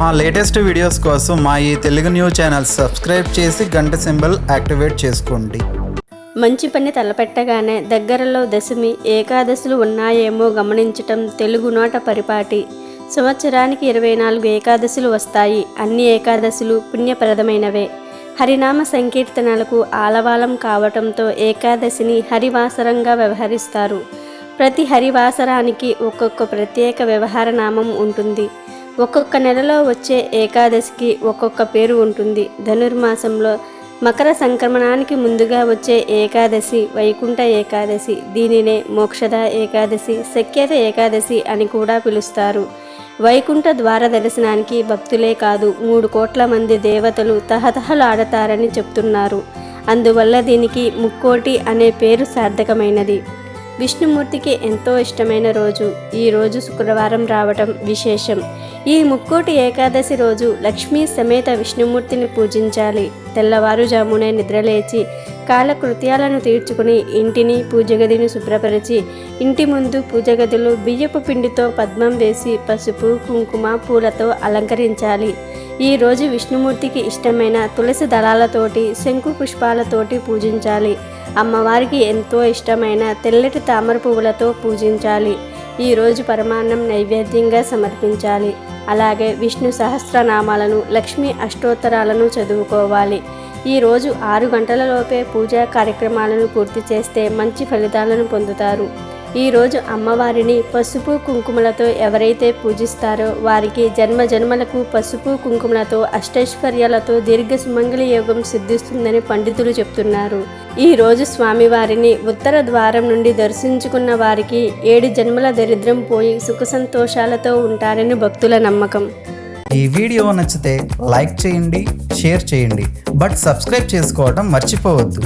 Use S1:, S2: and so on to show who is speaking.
S1: మా latest videos కోసం మా ఈ తెలుగు న్యూస్ ఛానల్ సబ్స్క్రైబ్ చేసి గంట సింబల్ యాక్టివేట్ చేసుకోండి.
S2: మంచి పని తలపెట్టగానే దగ్గరలో దశమి ఏకాదశులు ఉన్నాయేమో గమనించటం తెలుగు నోట పరిపాటి. సంవత్సరానికి ఇరవై నాలుగు ఏకాదశులు వస్తాయి. అన్ని ఏకాదశులు పుణ్యప్రదమైనవే. హరినామ సంకీర్తనలకు ఆలవాలం కావటంతో ఏకాదశిని హరివాసరంగా వ్యవహరిస్తారు. ప్రతి హరివాసరానికి ఒక్కొక్క ప్రత్యేక వ్యవహార నామం ఉంటుంది. ఒక్కొక్క నెలలో వచ్చే ఏకాదశికి ఒక్కొక్క పేరు ఉంటుంది. ధనుర్మాసంలో మకర సంక్రమణానికి ముందుగా వచ్చే ఏకాదశి వైకుంఠ ఏకాదశి దీనినే మోక్షద ఏకాదశి సఖ్యత ఏకాదశి అని కూడా పిలుస్తారు. వైకుంఠ ద్వార దర్శనానికి భక్తులే కాదు మూడు కోట్ల మంది దేవతలు తహతహలాడతారని చెప్తున్నారు. అందువల్ల దీనికి ముక్కోటి అనే పేరు సార్థకమైనది. విష్ణుమూర్తికి ఎంతో ఇష్టమైన రోజు. ఈ రోజు శుక్రవారం రావటం విశేషం. ఈ ముక్కోటి ఏకాదశి రోజు లక్ష్మీ సమేత విష్ణుమూర్తిని పూజించాలి. తెల్లవారుజామునే నిద్రలేచి కాలకృత్యాలను తీర్చుకుని ఇంటిని పూజగదిని శుభ్రపరిచి ఇంటి ముందు పూజగదిలో బియ్యపు పిండితో పద్మం వేసి పసుపు కుంకుమ పూలతో అలంకరించాలి. ఈ రోజు విష్ణుమూర్తికి ఇష్టమైన తులసి దళాలతోటి శంకు పుష్పాలతోటి పూజించాలి. అమ్మవారికి ఎంతో ఇష్టమైన తెల్లటి తామర పువ్వులతో పూజించాలి. ఈరోజు పరమాన్నం నైవేద్యంగా సమర్పించాలి. అలాగే విష్ణు సహస్రనామాలను లక్ష్మీ అష్టోత్తరాలను చదువుకోవాలి. ఈ రోజు ఆరు గంటలలోపే పూజా కార్యక్రమాలను పూర్తి చేస్తే మంచి ఫలితాలను పొందుతారు. ఈరోజు అమ్మవారిని పసుపు కుంకుమలతో ఎవరైతే పూజిస్తారో వారికి జన్మ జన్మలకు పసుపు కుంకుమలతో అష్టైశ్వర్యాలతో దీర్ఘ సుమంగళి యోగం సిద్ధిస్తుందని పండితులు చెప్తున్నారు. ఈ రోజు స్వామివారిని ఉత్తర ద్వారం నుండి దర్శించుకున్న వారికి ఏడు జన్మల దరిద్రం పోయి సుఖ సంతోషాలతో ఉంటారని భక్తుల నమ్మకం.
S1: ఈ వీడియో నచ్చితే లైక్ చేయండి షేర్ చేయండి బట్ సబ్స్క్రైబ్ చేసుకోవడం మర్చిపోవద్దు.